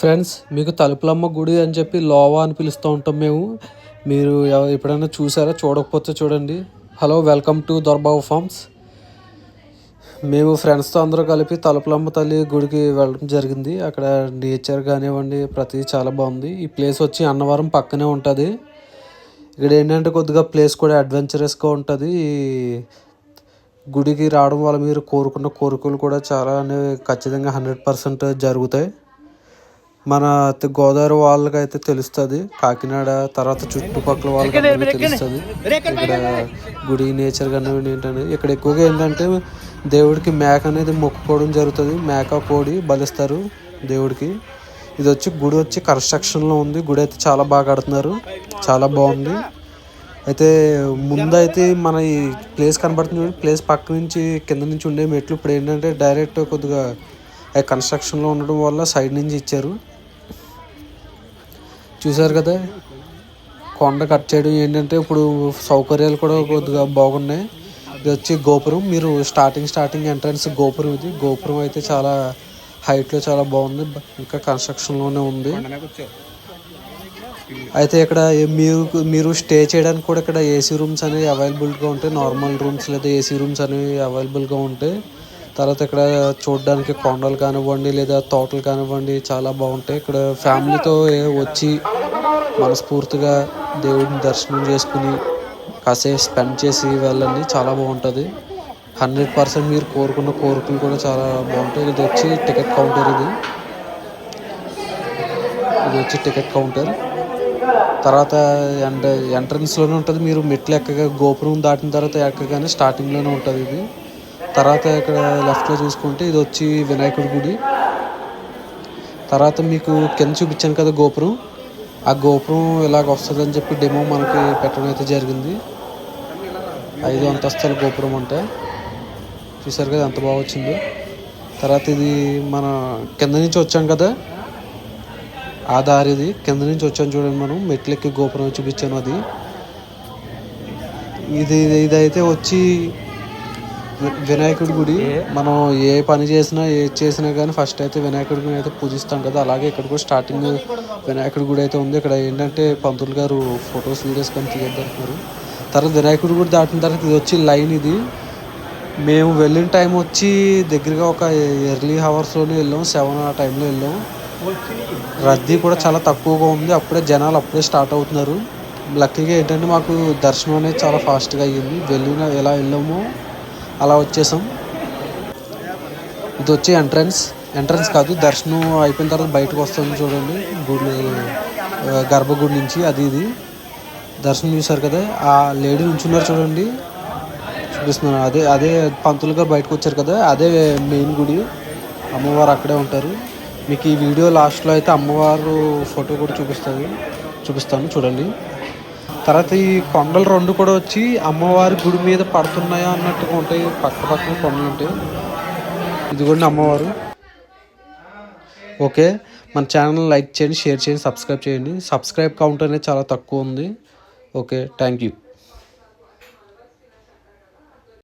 Friends మీకు తలుపులమ్మ గుడి అని చెప్పి లోవా అని పిలుస్తూ ఉంటాం మేము. మీరు ఎప్పుడైనా చూసారా? చూడకపోతే చూడండి. Hello welcome to Dorbabu farms. మేము ఫ్రెండ్స్తో అందరూ కలిపి తలుపులమ్మ తల్లి గుడికి వెళ్ళడం జరిగింది. అక్కడ నేచర్ కానివ్వండి ప్రతి చాలా బాగుంది. ఈ ప్లేస్ వచ్చి అన్నవరం పక్కనే ఉంటుంది. ఇక్కడ ఏంటంటే కొద్దిగా ప్లేస్ కూడా అడ్వెంచరస్గా ఉంటుంది. గుడికి రావడం వల్ల మీరు కోరుకున్న కోరికలు కూడా చాలా అనేవి ఖచ్చితంగా హండ్రెడ్ పర్సెంట్ జరుగుతాయి. మన గోదావరి వాళ్ళకైతే తెలుస్తుంది. కాకినాడ తర్వాత చుట్టుపక్కల వాళ్ళకి తెలుస్తుంది. ఇక్కడ గుడి నేచర్ కానివ్వండి ఏంటంటే ఇక్కడ ఎక్కువగా ఏంటంటే దేవుడికి మేక అనేది మొక్కుకోవడం జరుగుతుంది. మేక కోడి బలిస్తారు దేవుడికి. ఇది వచ్చి గుడి వచ్చి కన్స్ట్రక్షన్లో ఉంది. గుడి అయితే చాలా బాగా కడుతున్నారు చాలా బాగుంది. అయితే ముందైతే మన ఈ ప్లేస్ కనబడుతుంది ప్లేస్ పక్క నుంచి కింద నుంచి ఉండే మెట్లు ఇప్పుడు ఏంటంటే డైరెక్ట్ కొద్దిగా కన్స్ట్రక్షన్లో ఉండడం వల్ల సైడ్ నుంచి ఇచ్చారు. చూసారు కదా? కొండ కట్ చేయడం ఏంటంటే ఇప్పుడు సౌకర్యాలు కూడా కొద్దిగా బాగున్నాయి. ఇది వచ్చి గోపురం. మీరు స్టార్టింగ్ స్టార్టింగ్ ఎంట్రన్స్ గోపురం ఇది. గోపురం అయితే చాలా హైట్లో చాలా బాగుంది. ఇంకా కన్స్ట్రక్షన్లోనే ఉంది. అయితే ఇక్కడ మీరు మీరు స్టే చేయడానికి కూడా ఇక్కడ ఏసీ రూమ్స్ అనేవి అవైలబుల్గా ఉంటాయి. నార్మల్ రూమ్స్ లేదా ఏసీ రూమ్స్ అనేవి అవైలబుల్గా ఉంటాయి. తర్వాత ఇక్కడ చూడడానికి కొండలు కానివ్వండి లేదా తోటలు కానివ్వండి చాలా బాగుంటాయి. ఇక్కడ ఫ్యామిలీతో వచ్చి మనస్ఫూర్తిగా దేవుడిని దర్శనం చేసుకుని కాసేపు స్పెండ్ చేసి వెళ్ళండి. చాలా బాగుంటుంది. హండ్రెడ్ పర్సెంట్ మీరు కోరుకున్న కోరికలు కూడా చాలా బాగుంటాయి. ఇది వచ్చి టికెట్ కౌంటర్ ఇది. ఇది వచ్చి టికెట్ కౌంటర్. తర్వాత ఎండ ఎంట్రన్స్లోనే ఉంటుంది. మీరు మెట్లు ఎక్కగా గోపురం దాటిన తర్వాత ఎక్కగానే స్టార్టింగ్లోనే ఉంటుంది ఇది. తర్వాత ఇక్కడ లెఫ్ట్లో చూసుకుంటే ఇది వచ్చి వినాయకుడి గుడి. తర్వాత మీకు కింద చూపించాను కదా గోపురం. ఆ గోపురం ఇలాగ వస్తుంది అని చెప్పి డెమో మనకి పెట్టడం అయితే జరిగింది. ఐదు అంతస్తుల గోపురం అంటే. చూసారు కదా ఎంత బాగా వచ్చిందో. తర్వాత ఇది మన కింద నుంచి వచ్చాం కదా. ఆ దారి ఇది. కింద నుంచి వచ్చాను చూడండి మనం. మెట్లెక్కి గోపురం చూపించాను అది. ఇది ఇదైతే వచ్చి వినాయకుడి గుడి. మనం ఏ పని చేసినా ఏ చేసినా కానీ ఫస్ట్ అయితే వినాయకుడిని అయితే పూజిస్తాం కదా. అలాగే ఇక్కడ కూడా స్టార్టింగ్ వినాయకుడి గుడి అయితే ఉంది. ఇక్కడ ఏంటంటే పంతులు గారు ఫొటోస్ వీడియోస్ కానీ తీయద్దంటున్నారు తర్వాత వినాయకుడి గుడి దాటిన తర్వాత ఇది వచ్చి లైన్ ఇది. మేము వెళ్ళిన టైం వచ్చి దగ్గరగా ఒక ఎర్లీ హవర్స్లోనే వెళ్ళాం. సెవెన్ ఆ టైంలో వెళ్ళాం. రద్దీ కూడా చాలా తక్కువగా ఉంది. అప్పుడే జనాలు అప్పుడే స్టార్ట్ అవుతున్నారు. లక్కీగా ఏంటంటే మాకు దర్శనం అనేది చాలా ఫాస్ట్గా అయ్యింది. వెళ్ళిన ఎలా వెళ్ళామో అలా వచ్చేసాం. ఇది వచ్చి ఎంట్రన్స్ ఎంట్రన్స్ కాదు దర్శనం అయిపోయిన తర్వాత బయటకు వస్తుంది చూడండి. గుడి గర్భగుడి నుంచి అది ఇది. దర్శనం చూశారు కదా ఆ లేడీ నుంచున్నారు చూడండి. చూపిస్తున్నాను అదే అదే పంతులు గారు బయటకు వచ్చారు కదా అదే మెయిన్ గుడి. అమ్మవారు అక్కడే ఉంటారు. మీకు ఈ వీడియో లాస్ట్లో అయితే అమ్మవారు ఫోటో కూడా చూపిస్తుంది చూపిస్తాను చూడండి. తర్వాత ఈ కొండలు రెండు కూడా వచ్చి అమ్మవారి గుడి మీద పడుతున్నాయా అన్నట్టుగా ఉంటాయి. పక్క పక్కన కొండలు ఉంటాయి. ఇది కూడా అమ్మవారు. ఓకే. మన ఛానల్ లైక్ చేయండి షేర్ చేయండి సబ్స్క్రైబ్ చేయండి. సబ్స్క్రైబ్ కౌంట్ అనేది చాలా తక్కువ ఉంది. ఓకే. Thank you.